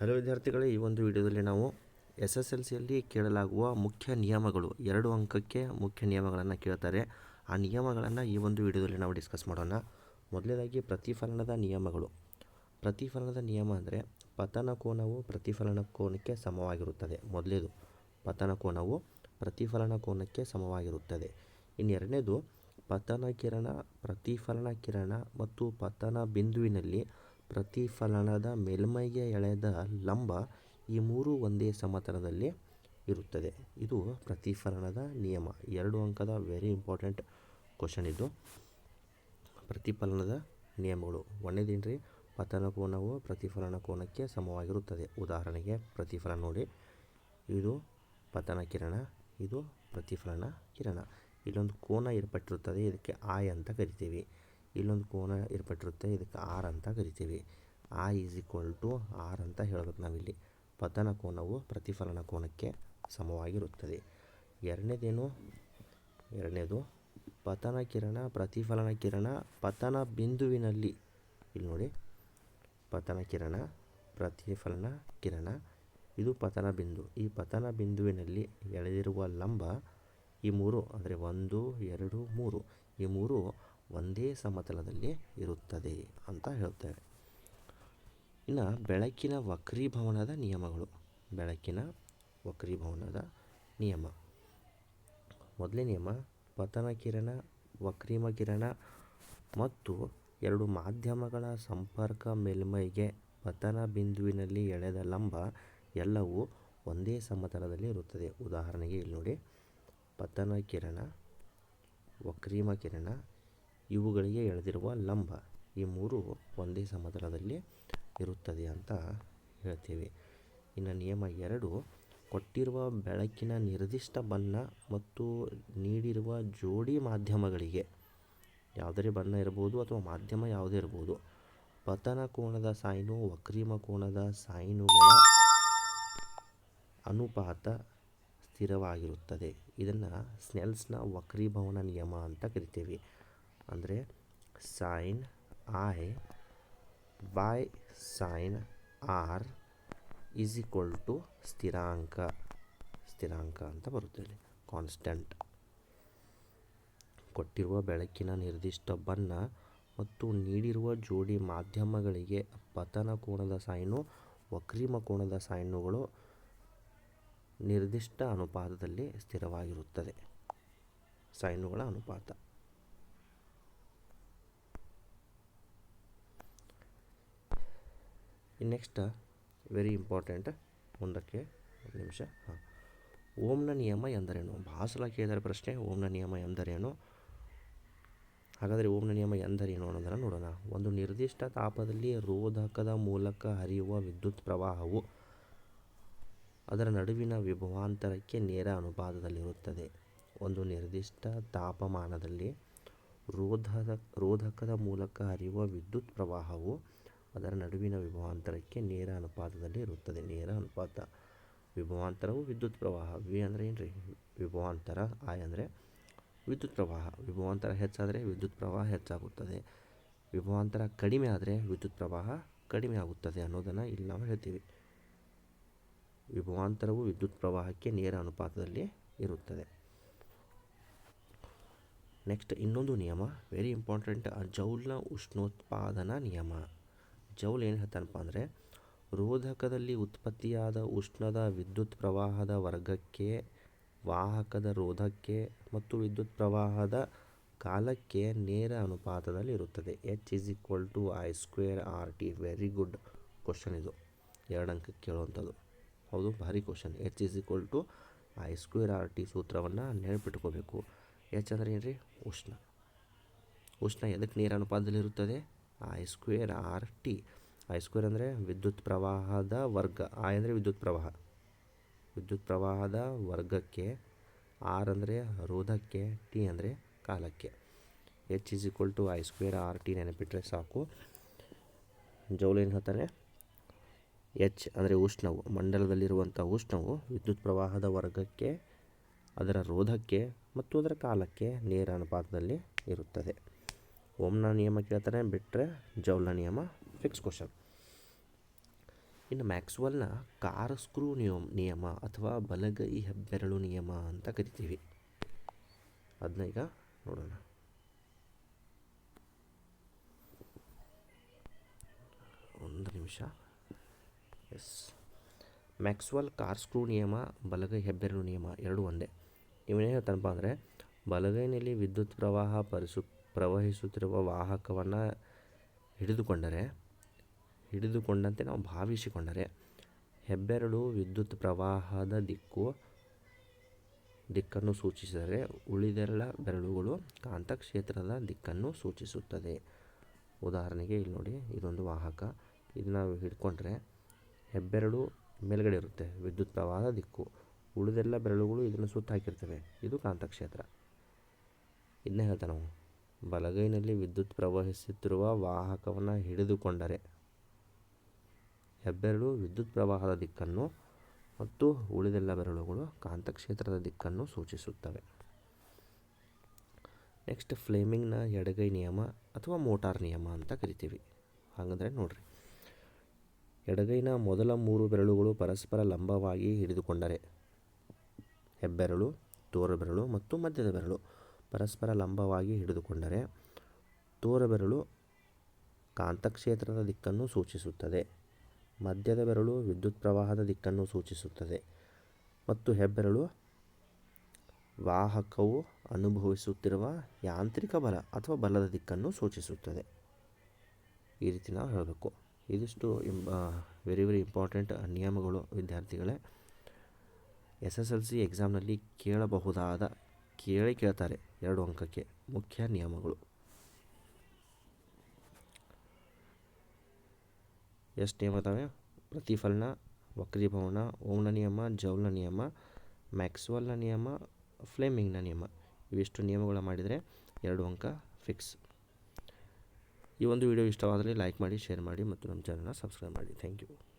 Hello ವಿದ್ಯಾರ್ಥಿಗಳೇ, ಈ ಒಂದು ವಿಡಿಯೋದಲ್ಲಿ ನಾವು ಎಸ್ ಎಸ್ ಎಲ್ ಸಿಯಲ್ಲಿ ಕೇಳಲಾಗುವ ಮುಖ್ಯ ನಿಯಮಗಳು, ಎರಡು ಅಂಕಕ್ಕೆ ಮುಖ್ಯ ನಿಯಮಗಳನ್ನು ಕೇಳ್ತಾರೆ. ಆ ನಿಯಮಗಳನ್ನು ಈ ಒಂದು ವಿಡಿಯೋದಲ್ಲಿ ನಾವು ಡಿಸ್ಕಸ್ ಮಾಡೋಣ. ಮೊದಲನೇದಾಗಿ ಪ್ರತಿಫಲನದ ನಿಯಮಗಳು. ಪ್ರತಿಫಲನದ ನಿಯಮ ಅಂದರೆ ಪತನ ಕೋನವು ಪ್ರತಿಫಲನ ಕೋನಕ್ಕೆ ಸಮವಾಗಿರುತ್ತದೆ. ಮೊದಲೇದು, ಪತನ ಕೋನವು ಪ್ರತಿಫಲನ ಕೋನಕ್ಕೆ ಸಮವಾಗಿರುತ್ತದೆ. ಇನ್ನೆರಡನೇದು, ಪತನ ಕಿರಣ, ಪ್ರತಿಫಲನ ಕಿರಣ ಮತ್ತು ಪತನ ಬಿಂದುವಿನಲ್ಲಿ ಪ್ರತಿಫಲನದ ಮೇಲ್ಮೈಗೆ ಎಳೆದ ಲಂಬ ಈ ಮೂರು ಒಂದೇ ಸಮತಲದಲ್ಲಿ ಇರುತ್ತದೆ. ಇದು ಪ್ರತಿಫಲನದ ನಿಯಮ. ಎರಡು ಅಂಕದ ವೆರಿ ಇಂಪಾರ್ಟೆಂಟ್ ಕ್ವಶನ್ ಇದು. ಪ್ರತಿಫಲನದ ನಿಯಮಗಳು. ಒಂದನೇದೇನ್ರಿ ಪತನ ಕೋನವು ಪ್ರತಿಫಲನ ಕೋನಕ್ಕೆ ಸಮವಾಗಿರುತ್ತದೆ. ಉದಾಹರಣೆಗೆ ಪ್ರತಿಫಲನ ನೋಡಿ. ಇದು ಪತನ ಕಿರಣ, ಇದು ಪ್ರತಿಫಲನ ಕಿರಣ. ಇಲ್ಲೊಂದು ಕೋನ ಏರ್ಪಟ್ಟಿರುತ್ತದೆ. ಇದಕ್ಕೆ ಆಯ್ ಅಂತ ಕರಿತೀವಿ. ಇಲ್ಲೊಂದು ಕೋನ ಏರ್ಪಟ್ಟಿರುತ್ತೆ. ಇದಕ್ಕೆ ಆರ್ ಅಂತ ಕರಿತೀವಿ. ಆ ಈಸ್ ಈಕ್ವಲ್ ಟು ಆರ್ ಅಂತ ಹೇಳ್ಬೇಕು ನಾವಿಲ್ಲಿ. ಪತನ ಕೋನವು ಪ್ರತಿಫಲನ ಕೋನಕ್ಕೆ ಸಮವಾಗಿರುತ್ತದೆ. ಎರಡನೇದೇನು? ಎರಡನೇದು ಪತನ ಕಿರಣ, ಪ್ರತಿಫಲನ ಕಿರಣ, ಪತನ ಬಿಂದುವಿನಲ್ಲಿ. ಇಲ್ಲಿ ನೋಡಿ. ಪತನ ಕಿರಣ, ಪ್ರತಿಫಲನ ಕಿರಣ. ಇದು ಪತನ ಬಿಂದು. ಈ ಪತನ ಬಿಂದುವಿನಲ್ಲಿ ಎಳೆದಿರುವ ಲಂಬ ಈ ಮೂರು, ಅಂದರೆ ಒಂದು, ಎರಡು, ಮೂರು. ಈ ಮೂರು ಒಂದೇ ಸಮತಲದಲ್ಲಿ ಇರುತ್ತದೆ ಅಂತ ಹೇಳ್ತೇವೆ. ಇನ್ನು ಬೆಳಕಿನ ವಕ್ರೀಭವನದ ನಿಯಮಗಳು. ಬೆಳಕಿನ ವಕ್ರೀಭವನದ ನಿಯಮ. ಮೊದಲನೇ ನಿಯಮ, ಪತನ ಕಿರಣ, ವಕ್ರೀಮ ಕಿರಣ ಮತ್ತು ಎರಡು ಮಾಧ್ಯಮಗಳ ಸಂಪರ್ಕ ಮೇಲ್ಮೈಗೆ ಪತನ ಬಿಂದುವಿನಲ್ಲಿ ಎಳೆದ ಲಂಬ ಎಲ್ಲವೂ ಒಂದೇ ಸಮತಲದಲ್ಲಿ ಇರುತ್ತದೆ. ಉದಾಹರಣೆಗೆ ಇಲ್ಲಿ ನೋಡಿ, ಪತನ ಕಿರಣ, ವಕ್ರೀಮ ಕಿರಣ ಇವುಗಳಿಗೆ ಎಳೆದಿರುವ ಲಂಬ ಈ ಮೂರು ಒಂದೇ ಸಮತಲದಲ್ಲಿ ಇರುತ್ತದೆ ಅಂತ ಹೇಳ್ತೀವಿ. ಇನ್ನು ನಿಯಮ ಎರಡು, ಕೊಟ್ಟಿರುವ ಬೆಳಕಿನ ನಿರ್ದಿಷ್ಟ ಬಣ್ಣ ಮತ್ತು ನೀಡಿರುವ ಜೋಡಿ ಮಾಧ್ಯಮಗಳಿಗೆ ಯಾವುದೇ ಬಣ್ಣ ಇರ್ಬೋದು ಅಥವಾ ಮಾಧ್ಯಮ ಯಾವುದೇ ಇರ್ಬೋದು ಪತನ ಕೋಣದ ಸಾಯಿನು ವಕ್ರೀಮ ಕೋಣದ ಸಾಯಿನುಗಳ ಅನುಪಾತ ಸ್ಥಿರವಾಗಿರುತ್ತದೆ. ಇದನ್ನು ಸ್ನೆಲ್ಸ್ನ ವಕ್ರೀಭವನ ನಿಯಮ ಅಂತ ಕರಿತೀವಿ. ಅಂದರೆ sine i by sine r is equal to ಸ್ಥಿರಾಂಕ. ಸ್ಥಿರಾಂಕ ಅಂತ ಬರುತ್ತೆ ಇಲ್ಲಿ. ಕಾನ್ಸ್ಟೆಂಟ್ ಕೊಟ್ಟಿರುವ ಬೆಳಕಿನ ನಿರ್ದಿಷ್ಟ ಬಣ್ಣ ಮತ್ತು ನೀಡಿರುವ ಜೋಡಿ ಮಾಧ್ಯಮಗಳಿಗೆ ಪತನ ಕೋಣದ ಸೈನು, ವಕ್ರೀಮ ಕೋಣದ ಸೈನುಗಳು ನಿರ್ದಿಷ್ಟ ಅನುಪಾತದಲ್ಲಿ ಸ್ಥಿರವಾಗಿರುತ್ತದೆ. ಸೈನುಗಳ ಅನುಪಾತ. ನೆಕ್ಸ್ಟ್ ವೆರಿ ಇಂಪಾರ್ಟೆಂಟ್ ಮುಂದಕ್ಕೆ ಒಂದು ನಿಮಿಷ. ಹಾಂ. ಓಮ್ನ ನಿಯಮ ಎಂದರೇನು? ಭಾಳ ಸಲ ಕೇಳಿದರೆ ಪ್ರಶ್ನೆ, ಓಮ್ನ ನಿಯಮ ಎಂದರೇನು? ಹಾಗಾದರೆ ಓಮ್ನ ನಿಯಮ ಎಂದರೇನು ಅನ್ನೋದನ್ನು ನೋಡೋಣ. ಒಂದು ನಿರ್ದಿಷ್ಟ ತಾಪದಲ್ಲಿ ರೋಧಕದ ಮೂಲಕ ಹರಿಯುವ ವಿದ್ಯುತ್ ಪ್ರವಾಹವು ಅದರ ನಡುವಿನ ವಿಭವಾಂತರಕ್ಕೆ ನೇರ ಅನುಪಾತದಲ್ಲಿರುತ್ತದೆ. ಒಂದು ನಿರ್ದಿಷ್ಟ ತಾಪಮಾನದಲ್ಲಿ ರೋಧದ, ರೋಧಕದ ಮೂಲಕ ಹರಿಯುವ ವಿದ್ಯುತ್ ಪ್ರವಾಹವು ಅದರ ನಡುವಿನ ವಿಭವಾಂತರಕ್ಕೆ ನೇರ ಅನುಪಾತದಲ್ಲಿ ಇರುತ್ತದೆ. ನೇರ ಅನುಪಾತ ವಿಭವಾಂತರವು ವಿದ್ಯುತ್ ಪ್ರವಾಹ. ವಿ ಅಂದರೆ ಏನು ರೀ ವಿಭವಾಂತರ. ಐ ಅಂದರೆ ವಿದ್ಯುತ್ ಪ್ರವಾಹ. ವಿಭವಾಂತರ ಹೆಚ್ಚಾದರೆ ವಿದ್ಯುತ್ ಪ್ರವಾಹ ಹೆಚ್ಚಾಗುತ್ತದೆ. ವಿಭವಾಂತರ ಕಡಿಮೆ ಆದರೆ ವಿದ್ಯುತ್ ಪ್ರವಾಹ ಕಡಿಮೆ ಆಗುತ್ತದೆ ಅನ್ನೋದನ್ನು ಇಲ್ಲಿ ನಾವು ಹೇಳ್ತೀವಿ. ವಿಭವಾಂತರವು ವಿದ್ಯುತ್ ಪ್ರವಾಹಕ್ಕೆ ನೇರ ಅನುಪಾತದಲ್ಲಿ ಇರುತ್ತದೆ. ನೆಕ್ಸ್ಟ್ ಇನ್ನೊಂದು ನಿಯಮ. ವೆರಿ ಇಂಪಾರ್ಟೆಂಟ್ ಜೌಲ್ನ ಉಷ್ಣೋತ್ಪಾದನಾ ನಿಯಮ. ಜೌಲ್ ಏನು ಹೇಳ್ತಾನಪ್ಪ ಅಂದರೆ, ರೋಧಕದಲ್ಲಿ ಉತ್ಪತ್ತಿಯಾದ ಉಷ್ಣದ ವಿದ್ಯುತ್ ಪ್ರವಾಹದ ವರ್ಗಕ್ಕೆ, ವಾಹಕದ ರೋಧಕ್ಕೆ ಮತ್ತು ವಿದ್ಯುತ್ ಪ್ರವಾಹದ ಕಾಲಕ್ಕೆ ನೇರ ಅನುಪಾತದಲ್ಲಿ ಇರುತ್ತದೆ. H is equal to I square R T very good question ಇದು. ಎರಡು ಅಂಕಕ್ಕೆ ಕೇಳುವಂಥದ್ದು. ಹೌದು, ಭಾರಿ question H is equal to I square R T ಸೂತ್ರವನ್ನು ನೆನಪಿಟ್ಕೋಬೇಕು. ಎಚ್ ಅಂದರೆ ಏನು ರೀ ಉಷ್ಣ. ಉಷ್ಣ ಎದಕ್ಕೆ ನೇರ ಅನುಪಾತದಲ್ಲಿ ಇರುತ್ತದೆ I square R T I square ಅಂದರೆ ವಿದ್ಯುತ್ ಪ್ರವಾಹದ ವರ್ಗ. ಐ ಅಂದರೆ ವಿದ್ಯುತ್ ಪ್ರವಾಹ. ವಿದ್ಯುತ್ ಪ್ರವಾಹದ ವರ್ಗಕ್ಕೆ ಆರ್ ಅಂದರೆ ರೋಧಕ್ಕೆ ಟಿ ಅಂದರೆ ಕಾಲಕ್ಕೆ. H is equal to I square R T ನೆನಪಿಟ್ಟರೆ ಸಾಕು. ಜೌಲ್ ಏನು ಹೇಳ್ತಾರೆ? ಎಚ್ ಅಂದರೆ ಉಷ್ಣವು ಮಂಡಲದಲ್ಲಿರುವಂಥ ಉಷ್ಣವು ವಿದ್ಯುತ್ ಪ್ರವಾಹದ ವರ್ಗಕ್ಕೆ, ಅದರ ರೋಧಕ್ಕೆ ಮತ್ತು ಅದರ ಕಾಲಕ್ಕೆ ನೇರ ಅನುಪಾತದಲ್ಲಿ ಇರುತ್ತದೆ. ಓಮ್ನ ನಿಯಮ ಕೇಳ್ತಾರೆ ಬಿಟ್ಟರೆ ಜೌಲ್ನ ನಿಯಮ ಫಿಕ್ಸ್ ಕ್ವಶನ್ ಇನ್ನು ಮ್ಯಾಕ್ಸ್ವೆಲ್ನ ಕಾರ್ ಸ್ಕ್ರೂ ನಿಯಮ ನಿಯಮ ಅಥವಾ ಬಲಗೈ ಹೆಬ್ಬೆರಳು ನಿಯಮ ಅಂತ ಕರಿತೀವಿ. ಅದನ್ನ ಈಗ ನೋಡೋಣ. ಒಂದು ನಿಮಿಷ. ಎಸ್ ಮ್ಯಾಕ್ಸ್ವೆಲ್ ಕಾರ್ ಸ್ಕ್ರೂ ನಿಯಮ, ಬಲಗೈ ಹೆಬ್ಬೆರಳು ನಿಯಮ ಎರಡು ಒಂದೇ. ಇವನೇನು ಹೇಳ್ತಾನಪ್ಪ ಅಂದರೆ ಬಲಗೈನಲ್ಲಿ ವಿದ್ಯುತ್ ಪ್ರವಾಹ ಪರಿಸು ಪ್ರವಹಿಸುತ್ತಿರುವ ವಾಹಕವನ್ನು ಹಿಡಿದುಕೊಂಡರೆ, ಹಿಡಿದುಕೊಂಡಂತೆ ನಾವು ಭಾವಿಸಿಕೊಂಡರೆ, ಹೆಬ್ಬೆರಳು ವಿದ್ಯುತ್ ಪ್ರವಾಹದ ದಿಕ್ಕು, ದಿಕ್ಕನ್ನು ಸೂಚಿಸಿದರೆ ಉಳಿದೆಲ್ಲ ಬೆರಳುಗಳು ಕಾಂತಕ್ಷೇತ್ರದ ದಿಕ್ಕನ್ನು ಸೂಚಿಸುತ್ತದೆ. ಉದಾಹರಣೆಗೆ ಇಲ್ಲಿ ನೋಡಿ, ಇದೊಂದು ವಾಹಕ. ಇದನ್ನ ನಾವು ಹಿಡ್ಕೊಂಡ್ರೆ ಹೆಬ್ಬೆರಳು ಮೇಲ್ಗಡೆ ಇರುತ್ತೆ, ವಿದ್ಯುತ್ ಪ್ರವಾಹದ ದಿಕ್ಕು. ಉಳಿದೆಲ್ಲ ಬೆರಳುಗಳು ಇದನ್ನು ಸುತ್ತಾಕಿರ್ತವೆ ಇದು ಕಾಂತಕ್ಷೇತ್ರ. ಇದನ್ನೇ ಹೇಳ್ತಾ ನಾವು. ಬಲಗೈನಲ್ಲಿ ವಿದ್ಯುತ್ ಪ್ರವಹಿಸುತ್ತಿರುವ ವಾಹಕವನ್ನು ಹಿಡಿದುಕೊಂಡರೆ. ಹೆಬ್ಬೆರಳು ವಿದ್ಯುತ್ ಪ್ರವಾಹದ ದಿಕ್ಕನ್ನು ಮತ್ತು ಉಳಿದೆಲ್ಲ ಬೆರಳುಗಳು ಕಾಂತಕ್ಷೇತ್ರದ ದಿಕ್ಕನ್ನು ಸೂಚಿಸುತ್ತವೆ. ನೆಕ್ಸ್ಟ್ ಫ್ಲೇಮಿಂಗ್ನ ಎಡಗೈ ನಿಯಮ ಅಥವಾ ಮೋಟಾರ್ ನಿಯಮ ಅಂತ ಕರಿತೀವಿ. ಹಾಗಂದರೆ ನೋಡ್ರಿ. ಎಡಗೈನ ಮೊದಲ ಮೂರು ಬೆರಳುಗಳು ಪರಸ್ಪರ ಲಂಬವಾಗಿ ಹಿಡಿದುಕೊಂಡರೆ. ಹೆಬ್ಬೆರಳು, ತೋರಬೆರಳು ಮತ್ತು ಮಧ್ಯದ ಬೆರಳು. ಪರಸ್ಪರ ಲಂಬವಾಗಿ ಹಿಡಿದುಕೊಂಡರೆ ತೋರಬೆರಳು ಕಾಂತಕ್ಷೇತ್ರದ ದಿಕ್ಕನ್ನು ಸೂಚಿಸುತ್ತದೆ. ಮಧ್ಯದ ಬೆರಳು ವಿದ್ಯುತ್ ಪ್ರವಾಹದ ದಿಕ್ಕನ್ನು ಸೂಚಿಸುತ್ತದೆ ಮತ್ತು ಹೆಬ್ಬೆರಳು ವಾಹಕವು ಅನುಭವಿಸುತ್ತಿರುವ ಯಾಂತ್ರಿಕ ಬಲ ಅಥವಾ ಬಲದ ದಿಕ್ಕನ್ನು ಸೂಚಿಸುತ್ತದೆ. ಈ ರೀತಿ ನಾವು ಹೇಳಬೇಕು. ಇದಿಷ್ಟು ಇಂಬ ವೆರಿ ವೆರಿ ಇಂಪಾರ್ಟೆಂಟ್ ನಿಯಮಗಳು. ವಿದ್ಯಾರ್ಥಿಗಳೇ ಎಸ್ ಎಸ್ ಎಲ್ ಸಿ ಎಕ್ಸಾಮ್ನಲ್ಲಿ ಕೇಳಬಹುದಾದ ಕೇಳಿ ಕೇಳ್ತಾರೆ. ಎರಡು ಅಂಕಕ್ಕೆ ಮುಖ್ಯ ನಿಯಮಗಳು. ಎಷ್ಟು ನಿಯಮ ಇದ್ದಾವೆ ಪ್ರತಿಫಲನ, ವಕ್ರೀಭವನ, ಓಮ್ನ ನಿಯಮ, ಜೌಲ್ನ ನಿಯಮ, ಮ್ಯಾಕ್ಸ್ವೆಲ್ನ ನಿಯಮ, ಫ್ಲೇಮಿಂಗ್ನ ನಿಯಮ. ಇವಿಷ್ಟು ನಿಯಮಗಳು ಮಾಡಿದರೆ ಎರಡು ಅಂಕ ಫಿಕ್ಸ್ ಈ ಒಂದು ವಿಡಿಯೋ ಇಷ್ಟವಾದರೆ ಲೈಕ್ ಮಾಡಿ, ಶೇರ್ ಮಾಡಿ ಮತ್ತು ನಮ್ಮ ಚಾನಲ್ನ ಸಬ್ಸ್ಕ್ರೈಬ್ ಮಾಡಿ. Thank you.